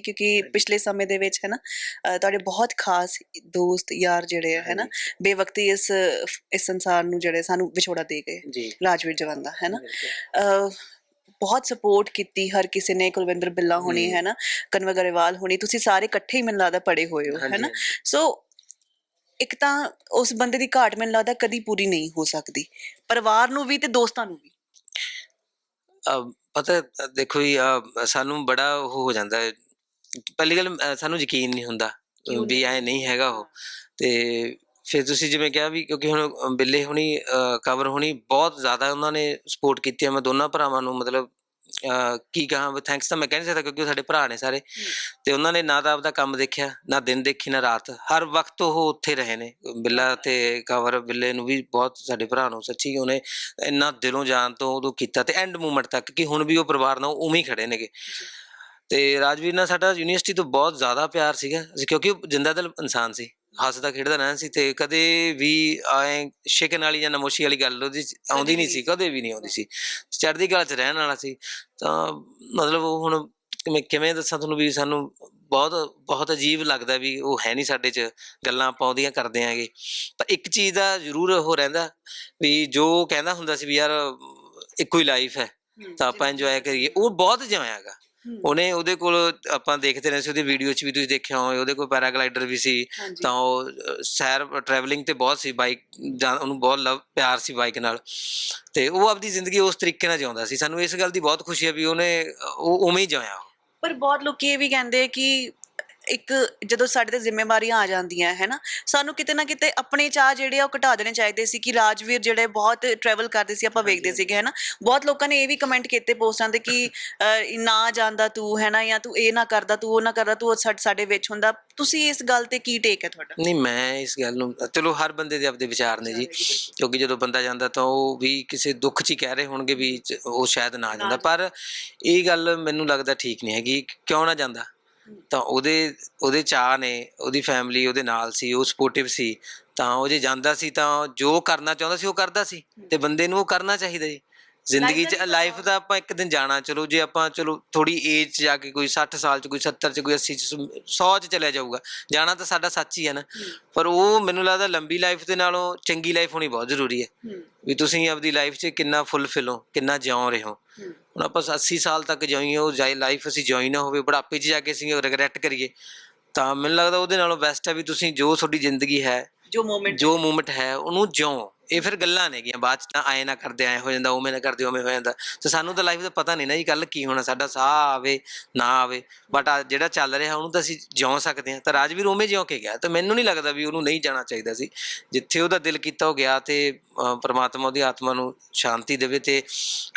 ਕਿਉਂਕਿ ਪਿਛਲੇ ਸਮੇਂ ਦੇ ਵਿੱਚ ਹੈ ਨਾ ਤੁਹਾਡੇ ਬਹੁਤ ਖਾਸ ਦੋਸਤ ਯਾਰ ਜਿਹੜੇ ਹੈ ਨਾ ਬੇਵਕਤੀ ਇਸ ਇਸ ਸੰਸਾਰ ਨੂੰ ਜਿਹੜੇ ਸਾਨੂੰ ਵਿਛੋੜਾ ਦੇ ਗਏ ਰਾਜਵੀਰ ਜਵੰਦਾ ਹੈ ਨਾ ਬਹੁਤ ਸਪੋਰਟ ਕੀਤੀ ਹਰ ਕਿਸੇ ਨੇ ਕੁਲਵਿੰਦਰ ਬਿੱਲਾ ਹੋਣੀ। ਹੈ ਨਾ ਕਨਵਰ ਗਰੇਵਾਲ ਹੋਣੀ ਤੁਸੀਂ ਸਾਰੇ ਇਕੱਠੇ ਹੀ ਮੈਨੂੰ ਲੱਗਦਾ ਪੜੇ ਹੋਏ ਹੋ ਹੈ ਨਾ ਸੋ ਇੱਕ ਤਾਂ ਉਸ ਬੰਦੇ ਦੀ ਘਾਟ ਮੈਨੂੰ ਲੱਗਦਾ ਕਦੀ ਪੂਰੀ ਨਹੀਂ ਹੋ ਸਕਦੀ ਪਰਿਵਾਰ ਨੂੰ ਵੀ ਤੇ ਦੋਸਤਾਂ ਨੂੰ ਵੀ। ਪਤਾ ਦੇਖੋ ਜੀ ਸਾਨੂੰ ਬੜਾ ਉਹ ਹੋ ਜਾਂਦਾ ਹੈ ਪਹਿਲੀ ਗੱਲ ਸਾਨੂੰ ਯਕੀਨ ਨਹੀਂ ਹੁੰਦਾ ਕਿਉਂ ਵੀ ਨਹੀਂ? ਐ ਨਹੀਂ ਹੈਗਾ ਉਹ। ਤੇ ਫਿਰ ਤੁਸੀਂ ਜਿਵੇਂ ਕਿਹਾ ਵੀ ਕਿਉਂਕਿ ਹੁਣ ਬਿੱਲੇ ਹੁਣੀ ਕਵਰ ਹੁਣੀ ਬਹੁਤ ਜ਼ਿਆਦਾ ਉਹਨਾਂ ਨੇ ਸਪੋਰਟ ਕੀਤੀ ਹੈ ਮੈਂ ਦੋਨਾਂ ਭਰਾਵਾਂ ਨੂੰ ਮਤਲਬ ਅਹ ਕੀ ਕਹਾਂ ਥੈਂਕਸ ਤਾਂ ਮੈਂ ਕਹਿ ਨਹੀਂ ਸਕਦਾ ਕਿਉਂਕਿ ਉਹ ਸਾਡੇ ਭਰਾ ਨੇ ਸਾਰੇ। ਤੇ ਉਹਨਾਂ ਨੇ ਨਾ ਤਾਂ ਆਪਦਾ ਕੰਮ ਦੇਖਿਆ ਨਾ ਦਿਨ ਦੇਖੀ ਨਾ ਰਾਤ। ਹਰ ਵਕਤ ਉਹ ਉੱਥੇ ਰਹੇ ਨੇ। ਬਿੱਲਾ ਤੇ ਕਵਰ ਬਿੱਲੇ ਨੂੰ ਵੀ ਬਹੁਤ ਸਾਡੇ ਭਰਾ ਨੂੰ ਸੱਚੀ ਉਹਨੇ ਇੰਨਾ ਦਿਲੋਂ ਜਾਨ ਤੋਂ ਉਦੋਂ ਕੀਤਾ। ਤੇ ਐਂਡ ਮੂਮੈਂਟ ਤੱਕ ਕਿ ਹੁਣ ਵੀ ਉਹ ਪਰਿਵਾਰ ਨਾਲ ਉਵੇਂ ਹੀ ਖੜੇ ਨੇਗੇ। ਤੇ ਰਾਜਵੀਰ ਨਾਲ ਸਾਡਾ ਯੂਨੀਵਰਸਿਟੀ ਤੋਂ ਬਹੁਤ ਜ਼ਿਆਦਾ ਪਿਆਰ ਸੀਗਾ ਅਸੀਂ ਕਿਉਂਕਿ ਉਹ ਜਿੰਦਾ ਦਿਲ ਇਨਸਾਨ ਸੀ ਹੱਸਦਾ ਖੇਡਦਾ ਰਹਿਣਾ ਸੀ ਤੇ ਕਦੇ ਵੀ ਐ ਸ਼ਿਕਨ ਵਾਲੀ ਜਾਂ ਨਮੋਸ਼ੀ ਵਾਲੀ ਗੱਲ ਉਹਦੀ ਆਉਂਦੀ ਨਹੀਂ ਸੀ ਕਦੇ ਵੀ ਨਹੀਂ ਆਉਂਦੀ ਸੀ। ਚੜ੍ਹਦੀ ਕਲਾ 'ਚ ਰਹਿਣ ਵਾਲਾ ਸੀ। ਤਾਂ ਮਤਲਬ ਉਹ ਹੁਣ ਕਿਵੇਂ ਕਿਵੇਂ ਦੱਸਾਂ ਤੁਹਾਨੂੰ ਵੀ ਸਾਨੂੰ ਬਹੁਤ ਬਹੁਤ ਅਜੀਬ ਲੱਗਦਾ ਵੀ ਉਹ ਹੈ ਨਹੀਂ ਸਾਡੇ 'ਚ ਗੱਲਾਂ ਆਪਾਂ ਉਹਦੀਆਂ ਕਰਦੇ ਆਂਗੇ। ਪਰ ਇੱਕ ਚੀਜ਼ ਦਾ ਜ਼ਰੂਰ ਉਹ ਰਹਿੰਦਾ ਵੀ ਜੋ ਕਹਿੰਦਾ ਹੁੰਦਾ ਸੀ ਵੀ ਯਾਰ ਇੱਕੋ ਹੀ ਲਾਈਫ ਹੈ। ਤਾਂ ਆਪਾਂ ਇੰਜੋਏ ਕਰੀਏ। ਉਹ ਬਹੁਤ ਜਿਉਂਿਆਗਾ ਉਹਨੇ ਉਹਦੇ ਕੋਲ ਆਪਾਂ ਦੇਖਦੇ ਰਹੇ ਸੀ ਉਹਦੀ ਵੀਡੀਓ 'ਚ ਵੀ ਤੁਸੀਂ ਦੇਖਿਆ ਹੋਵੇ ਉਹਦੇ ਕੋਲ ਪੈਰਾਗਲਾਈਡਰ ਵੀ ਸੀ ਤਾਂ ਉਹ ਸੈਰ ਟਰੈਵਲਿੰਗ ਤੇ ਬਹੁਤ ਸੀ ਬਾਈਕ ਉਹਨੂੰ ਬਹੁਤ ਲਵ ਪਿਆਰ ਸੀ ਬਾਈਕ ਨਾਲ। ਤੇ ਉਹ ਆਪਦੀ ਜ਼ਿੰਦਗੀ ਉਸ ਤਰੀਕੇ ਨਾਲ ਜਿਉਂਦਾ ਸੀ। ਸਾਨੂੰ ਇਸ ਗੱਲ ਦੀ ਬਹੁਤ ਖੁਸ਼ੀ ਹੈ ਵੀ ਉਹਨੇ ਉਹ ਉਵੇਂ ਹੀ ਉਹ। ਪਰ ਬਹੁਤ ਲੋਕੀ ਇਹ ਵੀ ਕਹਿੰਦੇ ਕਿ ਇੱਕ ਜਦੋਂ ਸਾਡੇ ਤੇ ਜ਼ਿੰਮੇਵਾਰੀਆਂ ਆ ਜਾਂਦੀਆਂ ਹੈ ਨਾ? ਸਾਨੂੰ ਕਿਤੇ ਨਾ ਕਿਤੇ ਆਪਣੇ ਚਾਹ ਜਿਹੜੇ ਆ ਉਹ ਘਟਾ ਦੇਣੇ ਚਾਹੀਦੇ ਸੀ ਕਿ ਰਾਜਵੀਰ ਜਿਹੜੇ ਬਹੁਤ ਟਰੈਵਲ ਕਰਦੇ ਸੀ ਆਪਾਂ ਵੇਖਦੇ ਸੀਗੇ ਹੈ ਨਾ? ਬਹੁਤ ਲੋਕਾਂ ਨੇ ਇਹ ਵੀ ਕਮੈਂਟ ਕੀਤੇ ਪੋਸਟਾਂ ਤੇ ਕਿ ਨਾ ਜਾਂਦਾ ਤੂੰ ਹੈ ਨਾ? ਜਾਂ ਤੂੰ ਇਹ ਨਾ ਕਰਦਾ ਤੂੰ ਉਹ ਨਾ ਕਰਦਾ ਤੂੰ ਸਾਡੇ ਵਿੱਚ ਹੁੰਦਾ। ਤੁਸੀਂ ਇਸ ਗੱਲ ਤੇ ਕੀ ਟੇਕ ਹੈ ਤੁਹਾਡਾ? ਨਹੀਂ ਮੈਂ ਇਸ ਗੱਲ ਨੂੰ ਚਲੋ ਹਰ ਬੰਦੇ ਦੇ ਆਪਦੇ ਵਿਚਾਰ ਨੇ ਜੀ। ਕਿਉਂਕਿ ਜਦੋਂ ਬੰਦਾ ਜਾਂਦਾ ਤਾਂ ਉਹ ਵੀ ਕਿਸੇ ਦੁੱਖ 'ਚ ਹੀ ਕਹਿ ਰਹੇ ਹੋਣਗੇ ਵੀ ਉਹ ਸ਼ਾਇਦ ਨਾ ਜਾਂਦਾ। ਪਰ ਇਹ ਗੱਲ ਮੈਨੂੰ ਲੱਗਦਾ ਠੀਕ ਨਹੀਂ ਹੈਗੀ। ਕਿਉਂ ਨਾ ਜਾਂਦਾ? ਤਾਂ ਉਹਦੇ ਉਹਦੇ ਚਾਹ ਨੇ ਉਹਦੀ ਫੈਮਿਲੀ ਉਹਦੇ ਨਾਲ ਸੀ ਉਹ ਸਪੋਰਟਿਵ ਸੀ ਤਾਂ ਉਹ ਜੇ ਜਾਂਦਾ ਸੀ ਤਾਂ ਜੋ ਕਰਨਾ ਚਾਹੁੰਦਾ ਸੀ ਉਹ ਕਰਦਾ ਸੀ ਤੇ ਬੰਦੇ ਨੂੰ ਉਹ ਕਰਨਾ ਚਾਹੀਦਾ ਜੀ। ਜ਼ਿੰਦਗੀ 'ਚ ਲਾਈਫ ਦਾ ਆਪਾਂ ਇੱਕ ਦਿਨ ਜਾਣਾ ਚਲੋ ਜੇ ਆਪਾਂ ਚਲੋ ਥੋੜੀ ਏਜ 'ਚ ਜਾ ਕੇ ਕੋਈ 60 ਸਾਲ 'ਚ ਕੋਈ 70 'ਚ ਕੋਈ 80 'ਚ 100 'ਚ ਚਲਿਆ ਜਾਊਗਾ। ਜਾਣਾ ਤਾਂ ਸਾਡਾ ਸੱਚ ਹੀ ਹੈ ਨਾ। ਪਰ ਉਹ ਮੈਨੂੰ ਲੱਗਦਾ ਲੰਬੀ ਲਾਈਫ ਦੇ ਨਾਲੋਂ ਚੰਗੀ ਲਾਈਫ ਹੋਣੀ ਬਹੁਤ ਜ਼ਰੂਰੀ ਹੈ। ਵੀ ਤੁਸੀਂ ਆਪਦੀ ਲਾਈਫ 'ਚ ਕਿੰਨਾ ਫੁੱਲਫਿਲ ਹੋ ਕਿੰਨਾ ਜਿਉਂ ਰਹੇ ਹੋ। ਹੁਣ ਆਪਾਂ 80 ਸਾਲ ਤੱਕ ਜਿਉਈਏ ਉਹ ਜਾਈ ਲਾਈਫ ਅਸੀਂ ਜਿਉਈ ਨਾ ਹੋਵੇ ਬੁਢਾਪੇ 'ਚ ਜਾ ਕੇ ਅਸੀਂ ਰਿਗਰੈਟ ਕਰੀਏ। ਤਾਂ ਮੈਨੂੰ ਲੱਗਦਾ ਉਹਦੇ ਨਾਲੋਂ ਬੈਸਟ ਹੈ ਵੀ ਤੁਸੀਂ ਜੋ ਤੁਹਾਡੀ ਜ਼ਿੰਦਗੀ ਹੈ ਜੋ ਮੂਮੈਂਟ ਜੋ ਮੂਮੈਂਟ ਹੈ ਉਹਨੂੰ ਜਿਉਂ। ਇਹ ਫਿਰ ਗੱਲਾਂ ਨੇਗੀਆਂ ਬਾਅਦ ਚ ਤਾਂ ਆਏ ਨਾ ਕਰਦੇ ਆਏ ਹੋ ਜਾਂਦਾ ਉਵੇਂ ਨਾ ਕਰਦੇ ਉਵੇਂ ਹੋ ਜਾਂਦਾ। ਤੇ ਸਾਨੂੰ ਤਾਂ ਲਾਈਫ ਦਾ ਪਤਾ ਨਹੀਂ ਨਾ ਜੀ ਕੱਲ ਕੀ ਹੋਣਾ ਸਾਡਾ ਸਾਹ ਆਵੇ ਨਾ ਆਵੇ। ਬਟ ਜਿਹੜਾ ਚੱਲ ਰਿਹਾ ਉਹਨੂੰ ਤਾਂ ਅਸੀਂ ਜਿਉਂ ਸਕਦੇ ਹਾਂ। ਤਾਂ ਰਾਜਵੀਰ ਉਵੇਂ ਜਿਉਂ ਕੇ ਗਿਆ ਤਾਂ ਮੈਨੂੰ ਨਹੀਂ ਲੱਗਦਾ ਵੀ ਉਹਨੂੰ ਨਹੀਂ ਜਾਣਾ ਚਾਹੀਦਾ ਸੀ। ਜਿੱਥੇ ਉਹਦਾ ਦਿਲ ਕੀਤਾ ਉਹ ਗਿਆ ਤੇ ਪ੍ਰਮਾਤਮਾ ਉਹਦੀ ਆਤਮਾ ਨੂੰ ਸ਼ਾਂਤੀ ਦੇਵੇ ਤੇ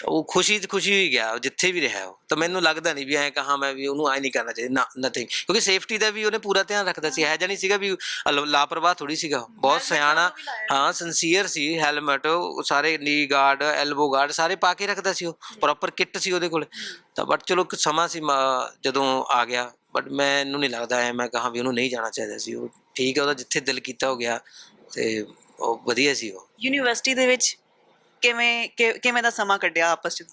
ਉਹ ਖੁਸ਼ੀ ਚ ਖੁਸ਼ੀ ਹੀ ਗਿਆ ਜਿੱਥੇ ਵੀ ਰਿਹਾ ਉਹ। ਤਾਂ ਮੈਨੂੰ ਲੱਗਦਾ ਨਹੀਂ ਵੀ ਐਂ ਕਹਾ ਮੈਂ ਵੀ ਉਹਨੂੰ ਐ ਨਹੀਂ ਕਰਨਾ ਚਾਹੀਦਾ ਨਾ ਨਥਿੰਗ ਕਿਉਂਕਿ ਸੇਫਟੀ ਦਾ ਵੀ ਉਹਨੇ ਪੂਰਾ ਧਿਆਨ ਰੱਖਦਾ ਸੀ। ਇਹ ਜਾਨੀ ਸੀਗਾ ਵੀ ਲਾਪਰਵਾਹ ਥੋੜੀ ਸੀਗਾ। ਬਹੁਤ ਸਿਆਣਾ ਹਾਂ ਸਿੰਸੀਅਰ ਸੀ। ਹੈਲਮਟ ਸਾਰੇ ਨੀ ਗਾਰਡ ਐਲਬੋ ਗਾਰਡ ਸਾਰੇ ਪਾ ਕੇ ਰੱਖਦਾ ਸੀ ਉਹ ਪ੍ਰੋਪਰ ਕਿੱਟ ਸੀ ਉਹਦੇ ਕੋਲ। ਤਾਂ ਬਟ ਚਲੋ ਇੱਕ ਸਮਾਂ ਸੀ ਮ- ਜਦੋਂ ਆ ਗਿਆ। ਬਟ ਮੈਨੂੰ ਨਹੀਂ ਲੱਗਦਾ ਐ ਮੈਂ ਕਹਾ ਵੀ ਉਹਨੂੰ ਨਹੀਂ ਜਾਣਾ ਚਾਹੀਦਾ ਸੀ। ਉਹ ਠੀਕ ਹੈ ਉਹਦਾ ਜਿੱਥੇ ਦਿਲ ਕੀਤਾ ਹੋ ਗਿਆ ਤੇ ਉਹ ਵਧੀਆ ਸੀ ਉਹ। ਯੂਨੀਵਰਸਿਟੀ ਦੇ ਵਿੱਚ ਕਿਵੇਂ ਕਿ- ਕਿਵੇਂ ਦਾ ਸਮਾਂ ਕੱਢਿਆ ਆਪਸ ਚ?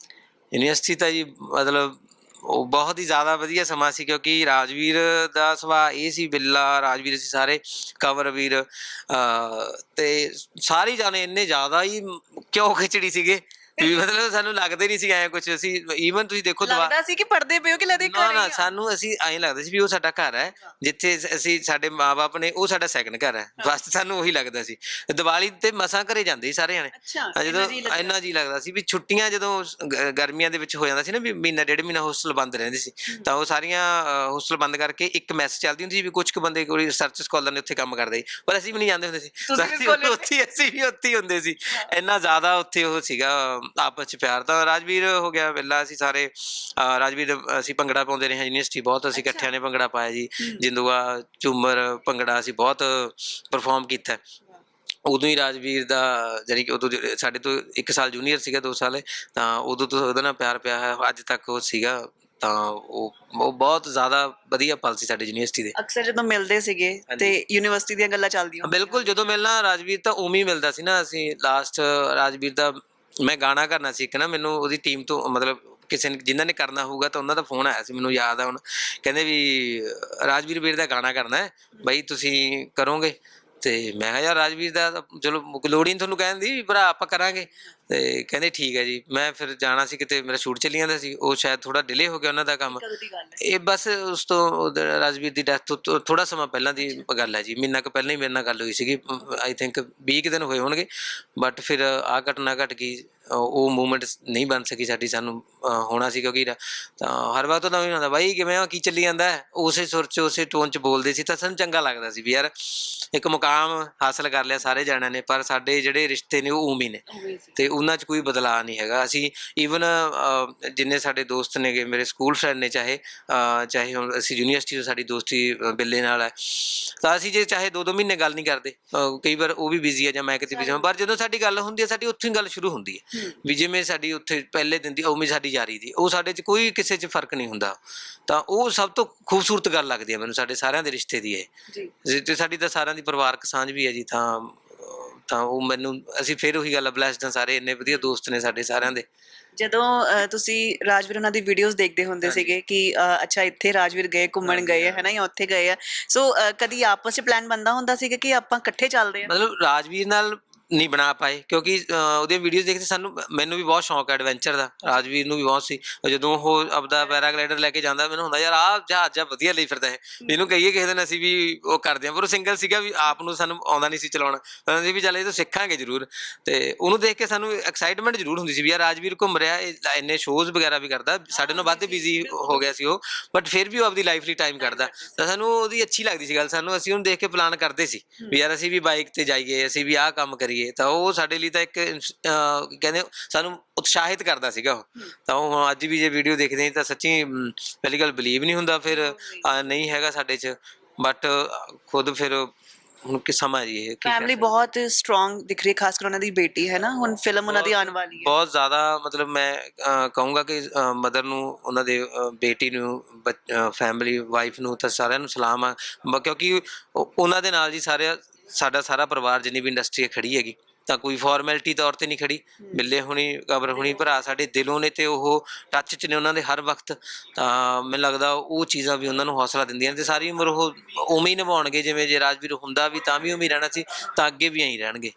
ਯੂਨੀਵਰਸਿਟੀ ਤਾਂ ਜੀ ਮਤਲਬ ਉਹ ਬਹੁਤ ਹੀ ਜ਼ਿਆਦਾ ਵਧੀਆ ਸਮਾਂ ਸੀ ਕਿਉਂਕਿ ਰਾਜਵੀਰ ਦਾ ਸੁਭਾਅ ਇਹ ਸੀ ਬਿੱਲਾ, ਰਾਜਵੀਰ ਸੀ ਸਾਰੇ, ਕਵਰਵੀਰ ਤੇ ਸਾਰੇ ਜਾਣੇ ਇੰਨੇ ਜ਼ਿਆਦਾ ਹੀ ਕਿਉਂ ਖਿਚੜੀ ਸੀਗੇ? ਵੀ ਮਤਲਬ ਸਾਨੂੰ ਲੱਗਦੇ ਨਹੀਂ ਸੀ ਐ ਕੁਝ ਅਸੀਂ ਈਵਨ ਤੁਸੀਂ ਦੇਖੋ ਦੁਆ ਲੱਗਦਾ ਸੀ ਕਿ ਪੜਦੇ ਪਏ ਹੋ ਕਿ ਲੱਗਦੇ ਨਾ ਘਰ ਨਾ ਹੀ? ਆ। ਸਾਨੂੰ ਅਸੀਂ ਐਂ ਲੱਗਦਾ ਸੀ ਵੀ ਉਹ ਸਾਡਾ ਘਰ ਹੈ ਜਿੱਥੇ ਅਸੀਂ ਸਾਡੇ ਮਾਪੇ ਨੇ ਉਹ ਸਾਡਾ ਸੈਕੰਡ ਘਰ ਹੈ। ਬਸ ਸਾਨੂੰ ਉਹੀ ਲੱਗਦਾ ਸੀ। ਦੀਵਾਲੀ ਤੇ ਮਸਾਂ ਘਰੇ ਜਾਂਦੇ ਸੀ ਸਾਰੇ ਜਣੇ ਅੱਛਾ ਹਾਂ, ਜਦੋਂ ਇੰਨਾ ਜੀ ਲੱਗਦਾ। ਇੰਨਾ ਜੀ ਲੱਗਦਾ ਸੀ ਵੀ ਛੁੱਟੀਆਂ ਜਦੋਂ ਸ- ਗ- ਗਰਮੀਆਂ ਦੇ ਵਿੱਚ ਹੋ ਜਾਂਦਾ ਸੀ ਨਾ ਵੀ ਮਹੀਨਾ ਡੇਢ ਮਹੀਨਾ ਹੋਸਟਲ ਬੰਦ ਰਹਿੰਦੇ ਸੀ। ਤਾਂ ਉਹ ਸਾਰੀਆਂ ਹੋਸਟਲ ਬੰਦ ਕਰਕੇ ਇੱਕ ਮੈਸ ਚੱਲਦੀ ਹੁੰਦੀ ਸੀ ਵੀ ਕੁਝ ਕੁ ਬੰਦੇ ਕੋਈ ਰਿਸਰਚ ਸਕਾਲਰ ਨੇ ਉੱਥੇ ਕੰਮ ਕਰਦੇ ਸੀ। ਪਰ ਅਸੀਂ ਵੀ ਨਹੀਂ ਜਾਂਦੇ ਹੁੰਦੇ ਸੀ। ਤੁਸੀਂ ਵੀ ਅਸੀਂ ਸਕੂਲੇ ਉੱਥੇ ਹੀ- ਅਸੀਂ ਵੀ ਉੱਥੇ ਹੀ ਹੁੰਦੇ ਸੀ। ਇੰਨਾ ਜ਼ਿਆਦਾ ਉੱਥੇ ਉਹ ਸੀਗਾ ਆਪਸ ਚ ਪਿਆਰ ਤਾਂ ਰਾਜਵੀਰ ਹੋ ਗਿਆ ਪਹਿਲਾਂ ਅਸੀਂ ਸਾਰੇ ਅਹ, ਰਾਜਵੀਰ ਅਸੀਂ ਭੰਗੜਾ ਪਾਉਂਦੇ ਰਹੇ ਹਾਂ ਯੂਨੀਵਰਸਿਟੀ ਬਹੁਤ ਅਸੀਂ ਇਕੱਠਿਆਂ ਨੇ ਭੰਗੜਾ ਪਾਇਆ ਜੀ ਜਿੰਦੂਆ ਝੂਮਰ ਭੰਗੜਾ ਅਸੀਂ ਬਹੁਤ ਪਰਫਾਰਮ ਕੀਤਾ। ਹੈ। ਉਦੋਂ ਹੀ ਰਾਜਵੀਰ ਦਾ ਜਾਣੀ ਕਿ ਉਦੋਂ ਜਿਹੜੇ ਸਾਡੇ ਤੋਂ 1 ਸਾਲ ਜੂਨੀਅਰ ਸੀਗਾ 2 ਸਾਲ ਤਾਂ ਉਦੋਂ ਤੋਂ ਉਹਦਾ ਨਾਲ ਪਿਆਰ ਪਿਆ ਹੈ ਅੱਜ ਤੱਕ ਉਹ ਸੀਗਾ ਤਾਂ ਉਹ ਉਹ ਬਹੁਤ ਜ਼ਿਆਦਾ ਵਧੀਆ ਪਲ ਸੀ ਸਾਡੇ ਯੂਨੀਵਰਸਿਟੀ ਦੇ। ਅਕਸਰ ਜਦੋਂ ਮਿਲਦੇ ਸੀਗੇ ਤੇ ਯੂਨੀਵਰਸਿਟੀ ਦੀਆਂ ਗੱਲਾਂ ਚੱਲਦੀਆਂ ਬਿਲਕੁਲ ਜਦੋਂ ਮਿਲਣਾ ਰਾਜਵੀਰ ਤਾਂ ਉਵੇਂ ਹੀ ਮਿਲਦਾ ਸੀ ਨਾ ਅਸੀਂ ਲਾਸਟ ਰਾਜਵੀਰ ਦਾ ਮੈਂ ਗਾਣਾ ਕਰਨਾ ਸਿੱਖਣਾ ਮੈਨੂੰ ਉਹਦੀ ਟੀਮ ਤੋਂ, ਮਤਲਬ ਕਿਸੇ ਨੇ, ਜਿਨ੍ਹਾਂ ਨੇ ਕਰਨਾ ਹੋਊਗਾ ਤਾਂ ਉਹਨਾਂ ਦਾ ਫੋਨ ਆਇਆ ਸੀ, ਮੈਨੂੰ ਯਾਦ ਆ ਹੁਣ। ਕਹਿੰਦੇ ਵੀ, ਰਾਜਵੀਰ ਵੀਰ ਦਾ ਗਾਣਾ ਕਰਨਾ ਹੈ, ਬਈ ਤੁਸੀਂ ਕਰੋਗੇ। ਤੇ ਮੈਂ ਕਿਹਾ ਯਾਰ ਰਾਜਵੀਰ ਦਾ ਤਾਂ ਚਲੋ ਲੋੜ ਹੀ ਨਹੀਂ ਤੁਹਾਨੂੰ ਕਹਿਣ ਦੀ, ਵੀ ਭਰਾ ਆਪਾਂ ਕਰਾਂਗੇ। ਤੇ ਕਹਿੰਦੇ ਠੀਕ ਹੈ ਜੀ। ਮੈਂ ਫਿਰ ਜਾਣਾ ਸੀ ਕਿਤੇ ਮੇਰਾ ਸ਼ੂਟ ਚੱਲੀ ਜਾਂਦਾ ਸੀ। ਉਹ ਸ਼ਾਇਦ ਥੋੜਾ ਡਿਲੇ ਹੋ ਗਿਆ ਉਹਨਾਂ ਦਾ ਕੰਮ। ਇਹ ਬਸ ਉਸ ਤੋਂ ਰਾਜਵੀਰ ਦੀ ਡੈਥ ਤੋਂ ਥੋੜਾ ਸਮਾਂ ਪਹਿਲਾਂ ਦੀ ਗੱਲ ਹੈ ਜੀ। ਮਹੀਨਾ ਕੁ ਪਹਿਲਾਂ ਹੀ ਮੇਰੇ ਨਾਲ ਗੱਲ ਹੋਈ ਸੀਗੀ। ਆਈ ਥਿੰਕ 20 ਕੁ ਦਿਨ ਹੋਏ ਹੋਣਗੇ। ਬਟ ਫਿਰ ਆ ਘਟਨਾ ਘਟ ਗਈ। ਉਹ ਮੂਵਮੈਂਟ ਨਹੀਂ ਬਣ ਸਕੀ ਸਾਡੀ ਸਾਨੂੰ ਹੋਣਾ ਸੀ ਕਿਉਂਕਿ ਤਾਂ ਹਰ ਵਾਰ ਤੋਂ ਨਵੇਂ ਹੁੰਦਾ ਬਾਈ ਕਿਵੇਂ ਆ? ਕੀ ਚੱਲੀ ਜਾਂਦਾ? ਉਸੇ ਸੁਰ ਚ ਉਸੇ ਟੋਨ ਚ ਬੋਲਦੇ ਸੀ। ਤਾਂ ਸਾਨੂੰ ਚੰਗਾ ਲੱਗਦਾ ਸੀ ਵੀ ਯਾਰ ਇੱਕ ਮੁਕਾਮ ਹਾਸਲ ਕਰ ਲਿਆ ਸਾਰੇ ਜਣਿਆਂ ਨੇ। ਪਰ ਸਾਡੇ ਜਿਹੜੇ ਰਿਸ਼ਤੇ ਨੇ ਉਹ ਹੀ ਨੇ। ਤੇ ਉਹਨਾਂ 'ਚ ਕੋਈ ਬਦਲਾਅ ਨਹੀਂ ਹੈਗਾ। ਅਸੀਂ ਈਵਨ ਜਿੰਨੇ ਸਾਡੇ ਦੋਸਤ ਨੇਗੇ ਮੇਰੇ ਸਕੂਲ ਫਰੈਂਡ ਨੇ ਚਾਹੇ ਚਾਹੇ ਅਸੀਂ ਯੂਨੀਵਰਸਿਟੀ ਤੋਂ ਸਾਡੀ ਦੋਸਤੀ ਬਿੱਲੇ ਨਾਲ ਹੈ ਤਾਂ ਅਸੀਂ ਜੇ ਚਾਹੇ ਦੋ ਦੋ ਮਹੀਨੇ ਗੱਲ ਨਹੀਂ ਕਰਦੇ। ਕਈ ਵਾਰ ਉਹ ਵੀ ਬਿਜ਼ੀ ਹੈ ਜਾਂ ਮੈਂ ਕਿਤੇ ਬਿਜ਼ੀ ਹਾਂ ਪਰ ਜਦੋਂ ਸਾਡੀ ਗੱਲ ਹੁੰਦੀ ਹੈ ਸਾਡੀ ਉੱਥੇ ਹੀ ਗੱਲ ਸ਼ੁਰੂ ਹੁੰਦੀ ਹੈ। ਵੀ ਜਿਵੇਂ ਸਾਡੀ ਉੱਥੇ ਪਹਿਲੇ ਦਿਨ ਦੀ ਉਵੇਂ ਸਾਡੀ ਜਾਰੀ ਦੀ ਉਹ ਸਾਡੇ 'ਚ ਕੋਈ ਕਿਸੇ 'ਚ ਫ਼ਰਕ ਨਹੀਂ ਹੁੰਦਾ। ਤਾਂ ਉਹ ਸਭ ਤੋਂ ਖੂਬਸੂਰਤ ਗੱਲ ਲੱਗਦੀ ਹੈ ਮੈਨੂੰ ਸਾਡੇ ਸਾਰਿਆਂ ਦੇ ਰਿਸ਼ਤੇ ਦੀ ਇਹ। ਜੀ। ਜੀ ਤੇ ਸਾਡੀ ਤਾਂ ਸਾਰਿਆਂ ਦੀ ਪਰਿਵਾਰਕ ਸਾਂਝ ਵੀ ਹੈ ਜੀ ਤਾਂ ਤਾਂ ਉਹ ਮੈਨੂੰ ਅਸੀਂ ਫਿਰ ਉਹੀ ਗੱਲ ਬਲੈਸਡ ਹਾਂ ਸਾਰੇ ਇੰਨੇ ਵਧੀਆ ਦੋਸਤ ਨੇ ਸਾਡੇ ਸਾਰਿਆਂ ਦੇ। ਜਦੋਂ ਤੁਸੀਂ ਰਾਜਵੀਰ ਉਹਨਾਂ ਦੀ ਵੀਡੀਓਜ਼ ਦੇਖਦੇ ਹੁੰਦੇ ਸੀਗੇ ਕਿ ਅੱਛਾ ਇੱਥੇ ਰਾਜਵੀਰ ਗਏ ਘੁੰਮਣ ਗਏ ਹੈ। ਨਾ ਜਾਂ ਉੱਥੇ ਗਏ ਆ। ਸੋ ਕਦੀ ਆਪਸ ਵਿੱਚ ਪਲਾਨ ਬੰਦਾ ਹੁੰਦਾ ਸੀਗਾ ਕਿ ਆਪਾਂ ਇਕੱਠੇ ਚੱਲਦੇ ਆ? ਮਤਲਬ ਰਾਜਵੀਰ ਨਾਲ ਨਹੀਂ ਬਣਾ ਪਾਏ ਕਿਉਂਕਿ ਅਹ, ਉਹਦੀਆਂ ਵੀਡੀਓਜ਼ ਦੇਖਦੇ ਸਾਨੂੰ ਮੈਨੂੰ ਵੀ ਬਹੁਤ ਸ਼ੌਂਕ ਹੈ ਐਡਵੈਂਚਰ ਦਾ ਰਾਜਵੀਰ ਨੂੰ ਵੀ ਬਹੁਤ ਸੀ। ਜਦੋਂ ਉਹ ਆਪਦਾ ਪੈਰਾਗਲਾਈਡਰ ਲੈ ਕੇ ਜਾਂਦਾ ਮੈਨੂੰ ਹੁੰਦਾ ਯਾਰ ਆਹ ਜਹਾਜ਼ ਜਾ ਵਧੀਆ ਲਈ ਫਿਰਦਾ ਹੈ। ਇਹਨੂੰ ਕਹੀਏ ਕਿਸੇ ਦਿਨ ਅਸੀਂ ਵੀ ਉਹ ਕਰਦੇ ਹਾਂ ਪਰ ਉਹ ਸਿੰਗਲ ਸੀਗਾ ਵੀ ਆਪ ਨੂੰ ਸਾਨੂੰ ਆਉਂਦਾ ਨਹੀਂ ਸੀ ਚਲਾਉਣਾ। ਪਰ ਅਸੀਂ ਵੀ ਚੱਲ ਇਹ ਤੋਂ ਸਿੱਖਾਂਗੇ ਜ਼ਰੂਰ। ਤੇ ਉਹਨੂੰ ਦੇਖ ਕੇ ਸਾਨੂੰ ਐਕਸਾਈਟਮੈਂਟ ਜ਼ਰੂਰ ਹੁੰਦੀ ਸੀ ਵੀ ਯਾਰ ਰਾਜਵੀਰ ਘੁੰਮ ਰਿਹਾ ਇਹ ਇੰਨੇ ਸ਼ੋਜ਼ ਵਗੈਰਾ ਵੀ ਕਰਦਾ। ਸਾਡੇ ਨਾਲੋਂ ਵੱਧ ਬਿਜ਼ੀ ਹੋ ਗਿਆ ਸੀ ਉਹ ਬਟ ਫਿਰ ਵੀ ਉਹ ਆਪਦੀ ਲਾਈਫ ਲਈ ਟਾਈਮ ਕੱਢਦਾ ਤਾਂ ਸਾਨੂੰ ਉਹਦੀ ਅੱਛੀ ਲੱਗਦੀ ਸੀ ਗੱਲ ਸਾਨੂੰ ਅਸੀਂ ਉਹਨੂੰ ਦੇਖ ਕੇ ਪਲਾਨ ਕਰਦੇ ਸੀ ਵੀ ਯਾਰ ਅਸੀਂ ਵੀ ਬਾਈਕ ਤੇ ਜਾਈਏ ਅਸੀਂ ਵੀ ਆਹ ਕੰਮ ਕਰੀਏ। ਤਾਂ ਉਹ ਸਾਡੇ ਲਈ ਤਾਂ ਇੱਕ ਕਹਿੰਦੇ ਸਾਨੂੰ ਉਤਸ਼ਾਹਿਤ ਕਰਦਾ ਸੀਗਾ ਉਹ। ਤਾਂ ਉਹ ਹੁਣ ਅੱਜ ਵੀ ਜੇ ਵੀਡੀਓ ਦੇਖਦੇ ਹਾਂ ਤਾਂ ਸੱਚੀ ਪਹਿਲੀ ਗੱਲ ਬਲੀਵ ਨਹੀਂ ਹੁੰਦਾ ਫਿਰ ਨਹੀਂ। ਹੈਗਾ ਸਾਡੇ 'ਚ। ਬਟ ਖੁਦ ਫਿਰ ਹੁਣ ਕਿ ਸਮਾਂ ਜੀ ਇਹ ਫੈਮਿਲੀ ਬਹੁਤ ਸਟਰੋਂਗ ਦਿਖ ਰਹੀ ਹੈ ਖਾਸ ਕਰ ਉਹਨਾਂ ਦੀ ਬੇਟੀ ਹੈ ਨਾ ਹੁਣ ਫਿਲਮ ਉਹਨਾਂ ਦੀ ਆਉਣ ਵਾਲੀ ਹੈ। ਬਹੁਤ ਜ਼ਿਆਦਾ ਮਤਲਬ ਮੈਂ ਕਹੂੰਗਾ ਕਿ ਮਦਰ ਨੂੰ ਉਹਨਾਂ ਦੇ ਬੇਟੀ ਨੂੰ ਫੈਮਿਲੀ ਵਾਈਫ ਨੂੰ ਤਾਂ ਸਾਰਿਆਂ ਨੂੰ ਸਲਾਮ ਆ। ਕਿਉਂਕਿ ਉਹ- ਉਹਨਾਂ ਦੇ ਨਾਲ ਜੀ ਸਾਰੇ ਸਾਡਾ ਸਾਰਾ ਪਰਿਵਾਰ ਜਿੰਨੀ ਵੀ ਇੰਡਸਟਰੀ ਖੜੀ ਹੈਗੀ ਤਾਂ ਕੋਈ ਫਾਰਮੈਲਿਟੀ ਤੌਰ ਤੇ ਨਹੀਂ ਖੜੀ। ਮਿੱਲੇ ਹੁਣੀ ਕਬਰ ਹੁਣੀ ਭਰਾ ਸਾਡੇ ਦਿਲੋਂ ਨੇ ਤੇ ਉਹ ਟੱਚ 'ਚ ਨੇ ਉਹਨਾਂ ਦੇ ਹਰ ਵਕਤ। ਤਾਂ ਮੈਨੂੰ ਲੱਗਦਾ ਉਹ ਚੀਜ਼ਾਂ ਵੀ ਉਹਨਾਂ ਨੂੰ ਹੌਸਲਾ ਦਿੰਦੀਆਂ ਨੇ ਤੇ ਸਾਰੀ ਉਮਰ ਉਹ ਉਵੇਂ ਹੀ ਨਿਭਾਉਣਗੇ ਜਿਵੇਂ ਜੇ ਰਾਜਵੀਰ ਹੁੰਦਾ ਵੀ ਤਾਂ ਵੀ ਉਵੇਂ ਹੀ ਰਹਿਣਾ ਸੀ ਤਾਂ ਅੱਗੇ ਵੀ ਐਂ ਹੀ ਰਹਿਣਗੇ।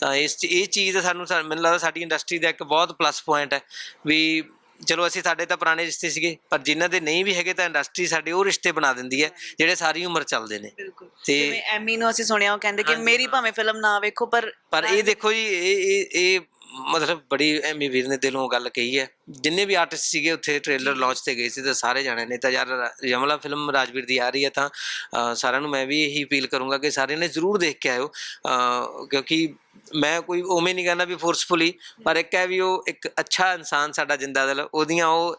ਤਾਂ ਇਸ ਇਹ ਚੀਜ਼ ਸਾਨੂੰ ਮੈਨੂੰ ਲੱਗਦਾ ਸਾਡੀ ਇੰਡਸਟਰੀ ਦਾ ਇੱਕ ਬਹੁਤ ਪਲੱਸ ਪੁਆਇੰਟ ਹੈ ਵੀ ਚਲੋ ਅਸੀਂ ਸਾਡੇ ਤਾਂ ਪੁਰਾਣੇ ਰਿਸ਼ਤੇ ਸੀਗੇ ਪਰ ਜਿਨ੍ਹਾਂ ਦੇ ਨਹੀਂ ਵੀ ਹੈਗੇ ਤਾਂ ਇੰਡਸਟਰੀ ਸਾਡੇ ਉਹ ਰਿਸ਼ਤੇ ਬਣਾ ਦਿੰਦੀ ਹੈ ਜਿਹੜੇ ਸਾਰੀ ਉਮਰ ਚੱਲਦੇ ਨੇ। ਬਿਲਕੁਲ। ਤੇ- ਜਿਵੇਂ ਐਮੀ ਨੂੰ ਅਸੀਂ ਸੁਣਿਆ ਉਹ ਕਹਿੰਦੇ ਕਿ ਮੇਰੀ ਭਾਵੇਂ ਫਿਲਮ ਨਾ ਵੇਖੋ ਪਰ ਪਰ ਇਹ ਦੇਖੋ ਜੀ ਇਹ ਇਹ ਇਹ ਮਤਲਬ ਬੜੀ ਐਮੀ ਵੀਰ ਨੇ ਦਿਲੋਂ ਗੱਲ ਕਹੀ ਹੈ। ਜਿੰਨੇ ਵੀ ਆਰਟਿਸਟ ਸੀਗੇ ਉੱਥੇ ਟ੍ਰੇਲਰ ਲਾਂਚ ਤੇ ਗਏ ਸੀ ਤਾਂ ਸਾਰੇ ਜਾਣੇ ਨੇ ਤਾਂ ਯਾਰ ਰਾ- ਯਮਲਾ ਫਿਲਮ ਰਾਜਵੀਰ ਦੀ ਆ ਰਹੀ ਹੈ ਤਾਂ ਸਾਰਿਆਂ ਨੂੰ ਮੈਂ ਵੀ ਇਹੀ ਅਪੀਲ ਕਰੂੰਗਾ ਕਿ ਸਾਰਿਆਂ ਨੇ ਜ਼ਰੂਰ ਦੇਖ ਕੇ ਆਇਓ ਕਿਉਂਕਿ ਮੈਂ ਕੋਈ ਉਵੇਂ ਨਹੀਂ ਕਹਿੰਦਾ ਵੀ ਫੋਰਸਫੁਲੀ ਪਰ ਇੱਕ ਹੈ ਵੀ ਉਹ ਇੱਕ ਅੱਛਾ ਇਨਸਾਨ ਸਾਡਾ ਜਿੰਦਾ ਦਿਲ ਉਹਦੀਆਂ ਉਹ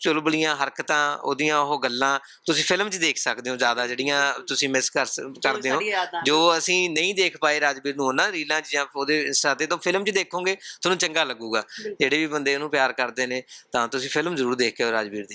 ਚੁਲਬਲੀਆਂ ਹਰਕਤਾਂ ਉਹਦੀਆਂ ਉਹ ਗੱਲਾਂ ਤੁਸੀਂ ਫਿਲਮ 'ਚ ਦੇਖ ਸਕਦੇ ਹੋ ਜ਼ਿਆਦਾ ਜਿਹੜੀਆਂ ਤੁਸੀਂ ਮਿਸ ਕਰ ਕਰਦੇ ਹੋ। ਜੋ ਅਸੀਂ ਨਹੀਂ ਦੇਖ ਪਾਏ ਰਾਜਵੀਰ ਨੂੰ ਉਹਨਾਂ ਰੀਲਾਂ 'ਚ ਜਾਂ ਉਹਦੇ ਇੰਸਟਾ ਤੇ ਤਾਂ ਫਿਲਮ 'ਚ ਦੇਖੋਗੇ ਤੁਹਾਨੂੰ ਚੰਗਾ ਲੱਗੂਗਾ। ਜਿਹੜੇ ਵੀ ਬੰਦੇ ਉਹਨੂੰ ਪਿਆਰ ਕਰਦੇ ਨੇ ਤਾਂ ਤੁਸੀਂ ਫਿਲਮ ਜ਼ਰੂਰ ਦੇਖ ਕੇ ਰਾਜਵੀਰ ਦੀ।